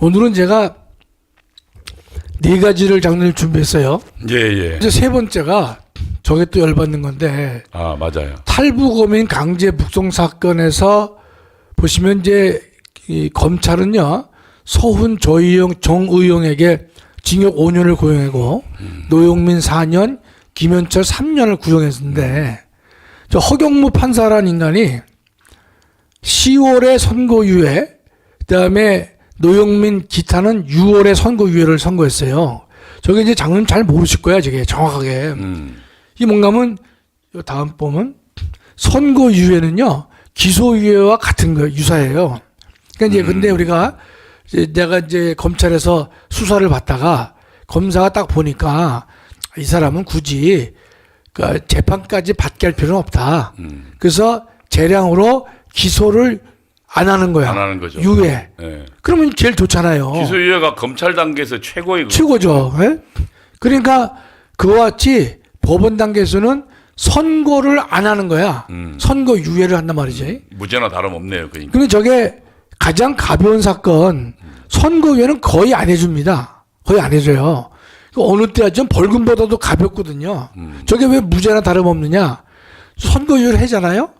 오늘은 제가 네 가지를 장르를 준비했어요. 예, 예. 이제 세 번째가 저게 또 열받는 건데 아, 맞아요. 탈북어민 강제 북송 사건에서 보시면 이제 이 검찰은요 서훈 조희영 정의용에게 징역 5년을 구형하고 노영민 4년 김현철 3년을 구형했는데 저 허경무 판사란 인간이 10월에 선고유예 그다음에 노영민 기타는 6월에 선고유예를 선고했어요. 저게 이제 장님 잘 모르실 거야 저게 정확하게. 음. 이 뭔가면 요 다음 보면 선고유예는요 기소유예와 같은 거예요 유사해요. 그러니까 이제 근데 우리가 이제 내가 이제 검찰에서 수사를 받다가 검사가 딱 보니까 이 사람은 굳이 그 재판까지 받게 할 필요는 없다. 음. 그래서 재량으로 기소를 안 하는 거야. 안 하는 거죠. 유예. 예. 그러면 제일 좋잖아요. 기소유예가 검찰 단계에서 최고의 그- 최고죠. 예? 그러니까 그와 같이 법원 단계에서는 선고를 안 하는 거야. 음. 선고 유예를 한단 말이지. 무죄나 다름없네요. 그러니까. 근데 저게 가장 가벼운 사건 선고 유예는 거의 안 해줍니다. 거의 안 해줘요. 그 어느 때야 좀 벌금보다도 가볍거든요. 음. 저게 왜 무죄나 다름없느냐? 선고 유예를 하잖아요.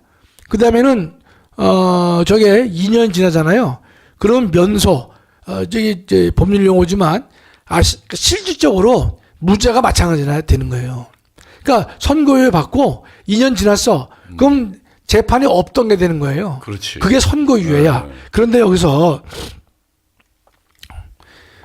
그 다음에는 어 저게 2년 지나잖아요. 그럼 면소 어 저기 이제 법률 용어지만 아 시- 실질적으로 무죄가 마찬가지나 되는 거예요. 그러니까 선고유예 받고 2년 지났어. 그럼 재판이 없던 게 되는 거예요. 그렇지. 그게 선고유예야. 네. 그런데 여기서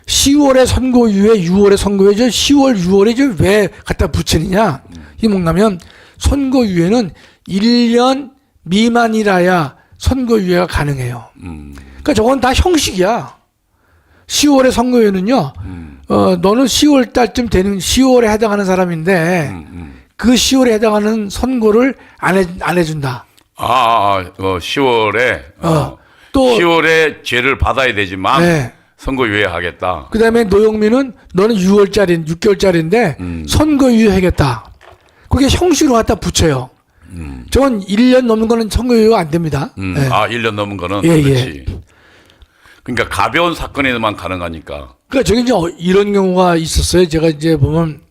10월에 선고유예, 6월에 선고유예죠. 10월, 6월에 이제 왜 갖다 붙이느냐? 이 뭔가면 선고유예는 1년 미만이라야 선고유예가 가능해요. 음. 그러니까 저건 다 형식이야. 10월에 선고유예는요. 음. 어, 너는 10월 달쯤 되는 10월에 해당하는 사람인데 음. 음. 그 10월에 해당하는 선고를 안, 해, 안 해준다. 아, 아, 아, 어, 10월에 어, 어, 또 10월에 죄를 받아야 되지만 네. 선고 유예하겠다. 그 다음에 노영민은 너는 6월짜리, 6개월짜리인데 음. 선거 유예하겠다. 그게 형식으로 갖다 붙여요. 음. 저건 1년 넘는 거는 선거유예가 안 됩니다. 음. 예. 아, 1년 넘은 거는 예, 그렇지. 그러니까 가벼운 사건에만 가능하니까. 그러니까 저기 이제 어- 이런 경우가 있었어요. 제가 이제 보면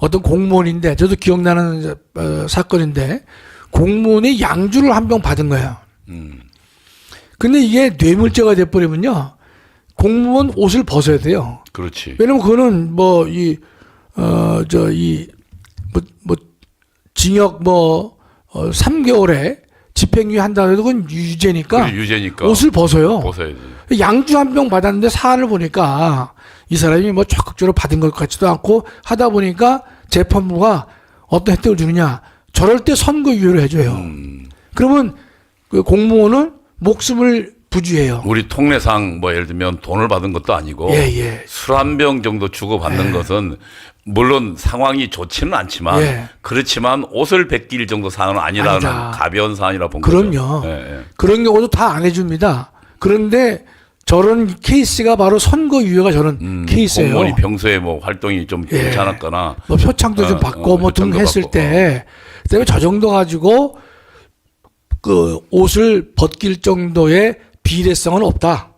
어떤 공무원인데 저도 기억나는 어, 사건인데 공무원이 양주를 한 병 받은 거예요. 음. 근데 이게 뇌물죄가 돼버리면요. 공무원 옷을 벗어야 돼요. 그렇지. 왜냐면 그거는 뭐 이 어 저 이 뭐 뭐 징역 뭐 어, 3개월에 집행유예 한다 해도 그건 유죄니까 그게 유죄니까 옷을 벗어요. 벗어야지. 양주 한 병 받았는데 사안을 보니까 이 사람이 뭐 적극적으로 받은 것 같지도 않고 하다 보니까 재판부가 어떤 혜택을 주느냐 저럴 때 선고유예를 해줘요. 음. 그러면 그 공무원은 목숨을 부주해요. 우리 통례상 뭐 예를 들면 돈을 받은 것도 아니고 예 예. 술 한 병 정도 주고 받는 것은 물론 상황이 좋지는 않지만 예. 그렇지만 옷을 벗길 정도 사안은 아니라는 아니다. 가벼운 사안이라 본 그럼요. 거죠. 예, 예. 그런 경우도 다 안 해줍니다. 그런데 저런 케이스가 바로 선거 유예가 저런 음, 케이스예요. 공무원이 평소에 뭐 활동이 좀 예. 괜찮았거나 뭐 표창도 좀 어, 받고 어, 뭐등 표창도 했을 받고, 때 그다음에 저 정도 가지고 그 옷을 벗길 정도의 비례성은 없다.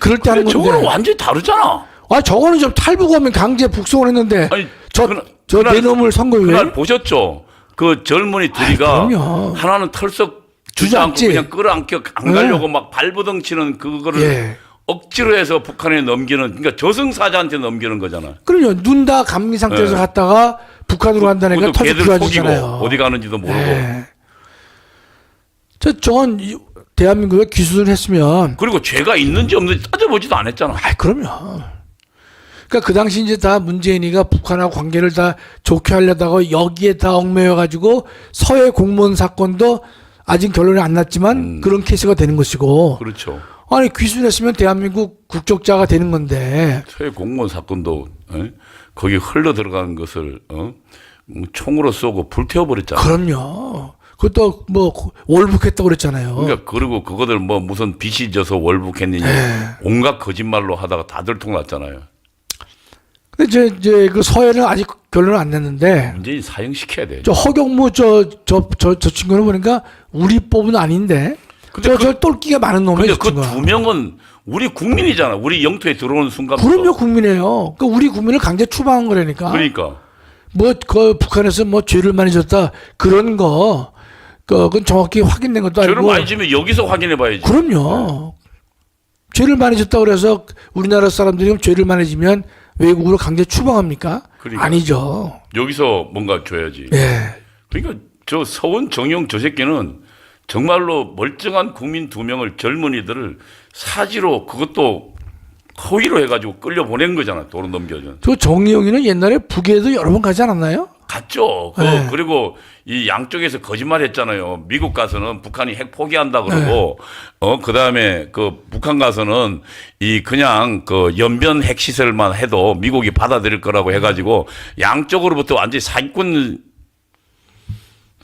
그럴 때 하는 근데 저거는 건데. 완전히 다르잖아. 아 저거는 좀 탈북하면 강제 북송을 했는데 아니 저 그날- 저 그날- 내놈을 선거유예 그날 보셨죠? 그 젊은이 둘이가 그럼요. 하나는 털썩 주저앉지. 그냥 끌어안겨 안 가려고 막 발버둥 치는 그거를 예. 억지로 해서 북한에 넘기는 그러니까 저승사자한테 넘기는 거잖아. 그럼요. 눈 다 감기 상태에서 예. 갔다가 북한으로 간다니까 그것도 걔들 속이고 좋아지잖아요. 어디 가는지도 모르고. 예. 저 저건 이- 대한민국에 기술을 했으면 그리고 죄가 있는지 없는지 따져보지도 않았잖아. 아, 그럼요. 그러니까 그 당시 이제 다 문재인이가 북한하고 관계를 다 좋게 하려다가 여기에 다 얽매여 가지고 서해 공무원 사건도 아직 결론이 안 났지만 음. 그런 케이스가 되는 것이고 그렇죠. 아니 귀순했으면 대한민국 국적자가 되는 건데 서해 공무원 사건도 어? 거기 흘러 들어가는 것을 어? 음, 총으로 쏘고 불태워 버렸잖아. 그럼요. 그것도 뭐 월북했다고 그랬잖아요. 그러니까 그리고 그거들 뭐 무슨 빚이 져서 월북했느냐 네. 온갖 거짓말로 하다가 다 들 통났잖아요. 근데 이제, 이제 그 서해는 아직 결론을 안 냈는데 문재인 사형시켜야 돼. 저 허경무 저 저 저 저 친구는 보니까 우리 법은 아닌데 근데 저, 그- 저 똘끼가 많은 놈이에요. 근데 그 두 명은 우리 국민이잖아. 우리 영토에 들어오는 순간. 그럼요 국민이에요. 그 우리 국민을 강제 추방한 거라니까. 그러니까. 뭐 그 북한에서 뭐 죄를 많이 졌다 그런 거 그, 그건 정확히 확인된 것도 죄를 아니고. 많이 지면 여기서 확인해 봐야지. 그럼요. 죄를 많이 졌다 그래서 우리나라 사람들이 죄를 많이 지면 외국으로 강제 추방합니까? 그러니까. 아니죠. 여기서 뭔가 줘야지. 예. 그러니까 저 서원 정용 저 새끼는 정말로 멀쩡한 국민 두 명을 젊은이들을 사지로 그것도 허위로 해가지고 끌려 보낸 거잖아. 도로 넘겨준. 저 정의용이는 옛날에 북에도 여러 번 가지 않았나요? 갔죠. 그, 네. 그리고 이 양쪽에서 거짓말 했잖아요. 미국 가서는 북한이 핵 포기한다 그러고, 어, 그 다음에 그 북한 가서는 이 그냥 그 연변 핵 시설만 해도 미국이 받아들일 거라고 해가지고 양쪽으로부터 완전히 사기꾼,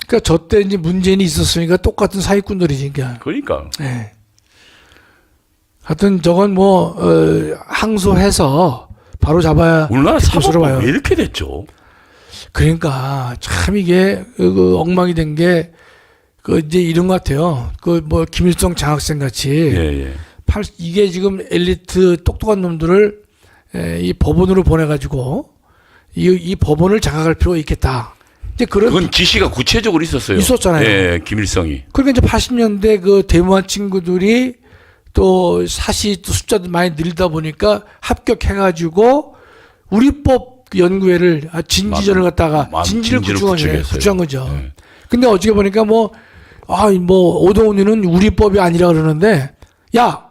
그러니까 저 때 이제 문재인이 있었으니까 똑같은 사기꾼들이지. 그러니까. 그러니까. 예. 하여튼 저건 뭐 어, 항소해서 바로 잡아야 우리나라 기술을 사법부 봐요. 왜 이렇게 됐죠? 그러니까 참 이게 그 엉망이 된 게 그 이제 이런 것 같아요. 그 뭐 김일성 장학생 같이 예, 예. 팔 이게 지금 엘리트 똑똑한 놈들을 에, 이 법원으로 보내가지고 이, 이 법원을 장악할 필요가 있겠다. 이제 그런 그건 지시가 구체적으로 있었어요. 있었잖아요. 예, 김일성이. 그러니까 이제 80년대 그 데모한 친구들이 또 사시 또 숫자도 많이 늘다 보니까 합격해가지고 우리법 연구회를 아, 진지전을 갖다가 마- 진지를 진지를 구축한. 구축했어요. 구축한 거죠. 네. 근데 어떻게 보니까 뭐, 아, 뭐, 오동훈이는 우리법이 아니라 그러는데, 야,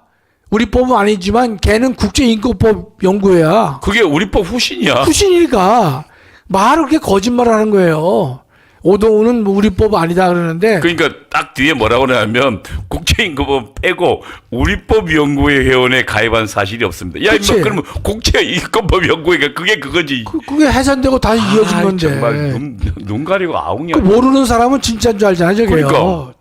우리법은 아니지만 걔는 국제인권법 연구회야. 그게 우리법 후신이야. 후신이니까 말을 그렇게 거짓말을 하는 거예요. 오동훈은 뭐 우리법 아니다 그러는데, 그러니까 딱 뒤에 뭐라고 하냐면 국제인권법 빼고 우리법 연구회 회원에 가입한 사실이 없습니다. 야, 그치. 임마 그러면 국제인권법 연구회가 그게 그거지. 그, 그게 해산되고 다시 이어진 아이, 건데. 정말 눈, 눈 가리고 아웅이야. 그 모르는 사람은 진짜인 줄 알잖아요, 저게요. 그러니까.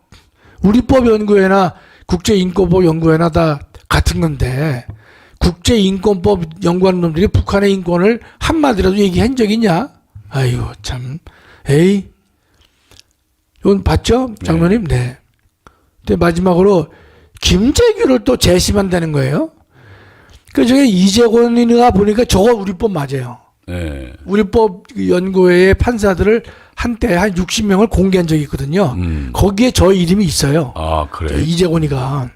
우리법 연구회나 국제인권법 연구회나 다 같은 건데 국제인권법 연구하는 놈들이 북한의 인권을 한마디라도 얘기한 적 있냐? 아이고 참, 에이, 이건 봤죠, 장로님? 네. 근데 마지막으로 김재규를 또 재심한다는 거예요. 그 저게 이재권이가 보니까 저거 우리법 맞아요. 예. 우리법 연구회의 판사들을 한때 한 60명을 공개한 적이 있거든요. 음. 거기에 저 이름이 있어요. 아, 그래. 이재곤이가.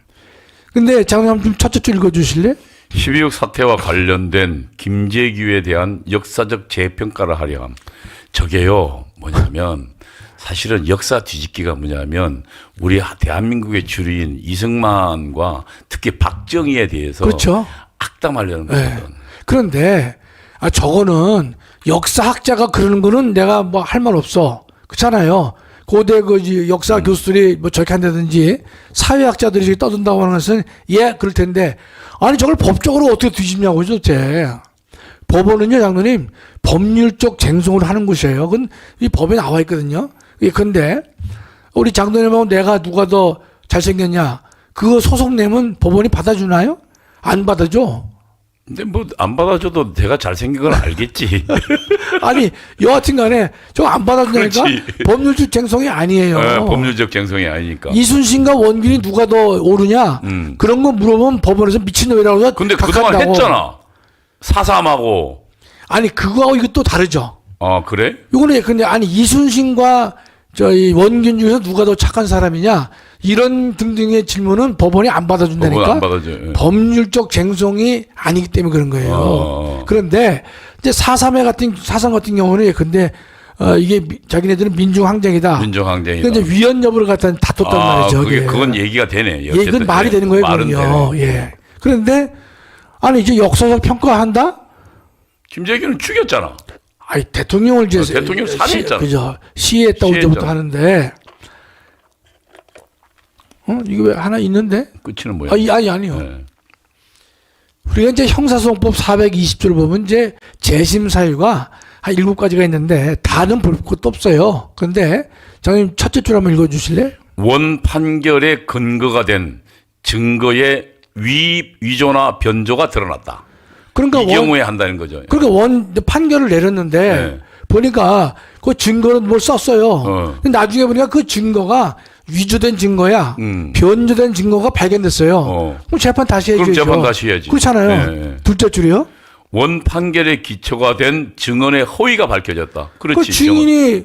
근데 장님 좀 첫째 줄 읽어주실래? 12.6 사태와 관련된 김재규에 대한 역사적 재평가를 하려 함. 저게요, 뭐냐면, 사실은 역사 뒤집기가 뭐냐면, 우리 대한민국의 주류인 이승만과 특히 박정희에 대해서 그렇죠. 악담하려는 네. 거거든. 그런데 아 저거는 역사학자가 그러는 거는 내가 뭐 할 말 없어. 그렇잖아요. 고대 그 역사 교수들이 뭐 저렇게 한다든지 사회학자들이 저렇게 떠든다고 하는 것은 예 그럴 텐데 아니 저걸 법적으로 어떻게 뒤집냐고 도대체. 법원은요, 장로님, 법률적 쟁송을 하는 곳이에요. 그건 이 법에 나와 있거든요. 예, 근데 우리 장로님하고 내가 누가 더 잘생겼냐? 그거 소송 내면 법원이 받아주나요? 안 받아줘. 근데 뭐 안 받아줘도 내가 잘생긴 건 알겠지. 아니 여하튼 간에 저거 안 그렇지. 법률적 쟁송이 아니에요. 어, 법률적 쟁성이 아니니까. 이순신과 원균이 누가 더 오르냐? 음. 그런 거 물어보면 법원에서 미친놈이라고 해서 근데 그동안. 했잖아. 사삼하고. 아니 그거하고 이거 또 다르죠. 아, 그래? 이거는 근데 아니 이순신과 저희 원균 중에서 누가 더 착한 사람이냐? 이런 등등의 질문은 법원이 안 받아준다니까. 안 받아줘. 예. 법률적 쟁송이 아니기 때문에 그런 거예요. 어. 그런데 이제 사삼회 같은 사삼 같은 경우는 근데 어, 이게 미- 자기네들은 민중항쟁이다. 민정항쟁이다. 근데 위헌 여부를 갖다 다퉜단 아, 말이죠. 그게, 그게. 그건 얘기가 되네. 예, 이건 어쨌든. 말이 예. 되는 거예요, 말은 그럼요. 되네. 예. 그런데 아니 이제 역사적 평가한다? 김재규는 죽였잖아. 아니 대통령을 이제 어, 대통령 살해했잖아. 그죠. 시해했다고 시해했잖아. 이제부터 하는데. 어 이거 왜 하나 있는데? 끝이는 뭐야? 아, 이- 아니 아니요. 예. 우리가 이제 형사소송법 420조를 보면 이제 재심 사유가 한 일곱 가지가 있는데 다는 볼 것도 없어요. 그런데 장님 첫째 줄 한번 읽어주실래? 원 판결의 근거가 된 증거의 위 위조나 변조가 드러났다. 그러니까 이 원, 경우에 한다는 거죠. 그러니까 원 판결을 내렸는데 네. 보니까 그 증거는 뭘 썼어요. 어. 근데 나중에 보니까 그 증거가 위조된 증거야, 음. 변조된 증거가 발견됐어요. 어. 그럼 재판 다시 해야죠. 그럼 재판 다시 해야지. 그렇잖아요. 예, 예. 둘째 줄이요. 원 판결의 기초가 된 증언의 허위가 밝혀졌다. 그 그렇지. 증인이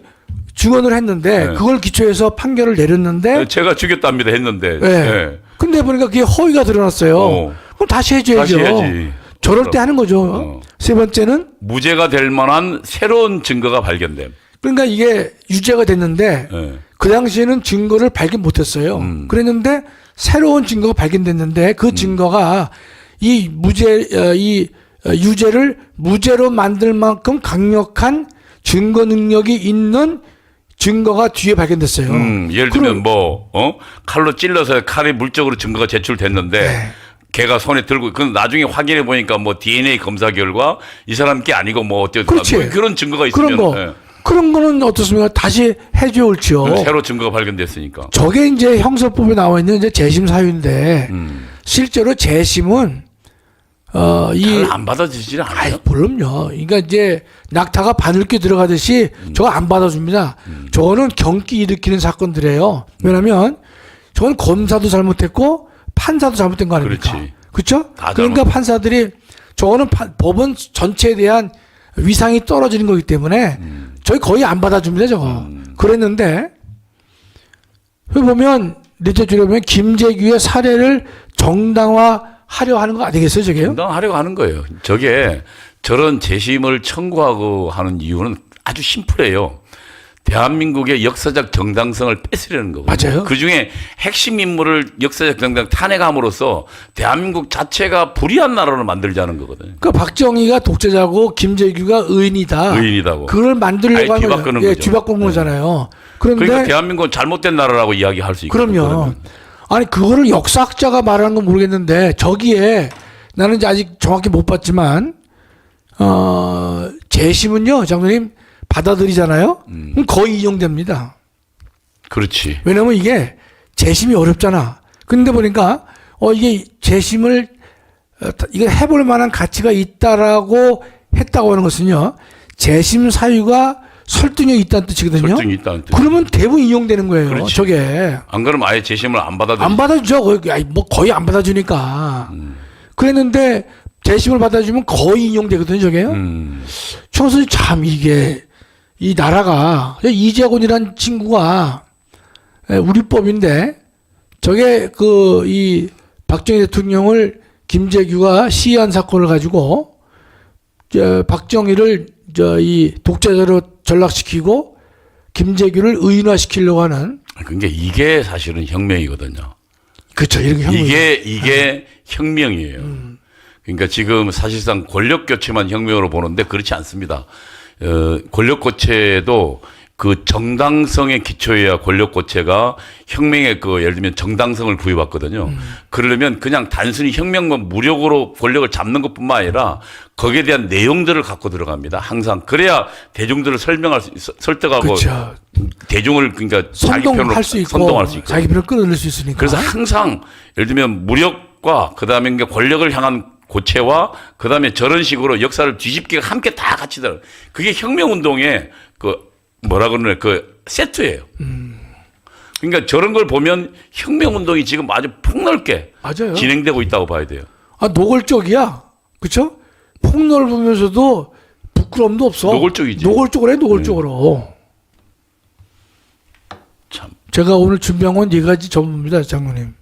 증언을 했는데 네. 그걸 기초해서 판결을 내렸는데 증언. 제가 죽였답니다 했는데. 네. 예. 근데 보니까 그게 허위가 드러났어요. 어. 그럼 다시 해줘야죠. 다시 해야지. 저럴 때 하는 거죠. 어. 세 번째는 무죄가 될 만한 새로운 증거가 발견됨. 그러니까 이게 유죄가 됐는데 예. 그 당시에는 증거를 발견 못했어요. 음. 그랬는데 새로운 증거가 발견됐는데 그 증거가 이 무죄 어, 이 어, 유죄를 무죄로 만들 만큼 강력한 증거 능력이 있는 증거가 뒤에 발견됐어요. 음, 예를 그럼- 들면 뭐, 어? 칼로 찔러서 칼이 물적으로 증거가 제출됐는데, 네. 걔가 손에 들고, 그 나중에 확인해 보니까 뭐 DNA 검사 결과 이 사람 게 아니고 뭐 어쩌고 그렇지. 뭐 그런 증거가 있으면 그런 거 예. 그런 거는 어떻습니까? 다시 해줘 옳지요. 그럼 새로 증거가 발견됐으니까. 저게 이제 형사법에 나와 있는 이제 재심 사유인데 음. 실제로 재심은 어 이 잘안 받아주질 아이, 않아요. 물론요. 그러니까 이제 낙타가 바늘귀 들어가듯이 음. 저거 안 받아줍니다. 저거는 경기 일으키는 사건들이에요. 왜냐하면 저건 검사도 잘못했고 판사도 잘못된 거 아닙니까? 그렇지. 그렇죠? 다 그러니까 판사들이 저거는 파- 법원 전체에 대한 위상이 떨어지는 거기 때문에 음. 저희 거의 안 받아줍니다. 저거. 그랬는데 여기 보면 넷째 줄에 보면 김재규의 사례를 정당화하려 하는 거 아니겠어요, 저게요? 정당하려고 하는 거예요. 저게 저런 재심을 청구하고 하는 이유는 아주 심플해요. 대한민국의 역사적 정당성을 뺏으려는 거거든요. 맞아요. 그 중에 핵심 인물을 역사적 정당 탄핵함으로써 대한민국 자체가 불의한 나라로 만들자는 거거든요. 그 박정희가 독재자고 김재규가 의인이다. 의인이다고. 그걸 만들려고 아예 하는 뒤바꾸는 거죠. 예, 거죠. 뒤바꾸는 거잖아요. 그런데 그러니까 대한민국은 잘못된 나라라고 이야기할 수 있거든요. 그럼요. 아니 그거를 역사학자가 말하는 건 모르겠는데 저기에 나는 이제 아직 정확히 못 봤지만 어 재심은요, 장로님 받아들이잖아요. 음. 그럼 거의 인용됩니다. 그렇지. 왜냐면 이게 재심이 어렵잖아. 근데 보니까 어 이게 재심을 어, 이거 해볼 만한 가치가 있다라고 했다고 하는 것은요. 재심 사유가 설득력이 있다는 뜻이거든요. 설득이 있다는 뜻. 그러면 대부분 이용되는 거예요. 그렇지. 저게 안 그러면 아예 재심을 안 받아들이. 안 받아주죠. 거의, 뭐 거의 안 받아주니까. 음. 그랬는데 재심을 받아주면 거의 인용되거든요. 저게요. 음. 청선이 참 이게 이 나라가 이재곤이란 친구가 에, 우리 법인데 저게 그 이 박정희 대통령을 김재규가 시해한 사건을 가지고 저 박정희를 저 이 독재자로 전락시키고 김재규를 의인화시키려고 하는 그러니까 이게 사실은 혁명이거든요. 그렇죠 이게 이게 혁명이에요. 음. 그러니까 지금 사실상 권력 교체만 혁명으로 보는데 그렇지 않습니다. 어, 권력 교체도 그 정당성의 기초에야 권력 교체가 혁명의 그 예를 들면 정당성을 부여받거든요. 음. 그러려면 그냥 단순히 혁명만 무력으로 권력을 잡는 것뿐만 아니라 거기에 대한 내용들을 갖고 들어갑니다. 항상 그래야 대중들을 설명할 수 있- 설득하고 그렇죠. 대중을 그러니까 선동할 수 있고 선동할 수 있고 자기 편을 끌어들일 수 있으니까. 그래서 항상 예를 들면 무력 과 그다음에 이제 권력을 향한 고체와 그 다음에 저런 식으로 역사를 뒤집기가 함께 다 같이 들어. 그게 혁명 운동의 그 뭐라 그러나 그 세트예요. 그러니까 저런 걸 보면 혁명 운동이 지금 아주 폭넓게 맞아요. 진행되고 있다고 봐야 돼요. 아 노골적이야. 그렇죠? 폭넓으면서도 부끄럼도 없어. 노골적이지. 노골적으로 해 노골적으로. 참. 제가 오늘 준비한 건 네 가지 전부입니다, 장모님.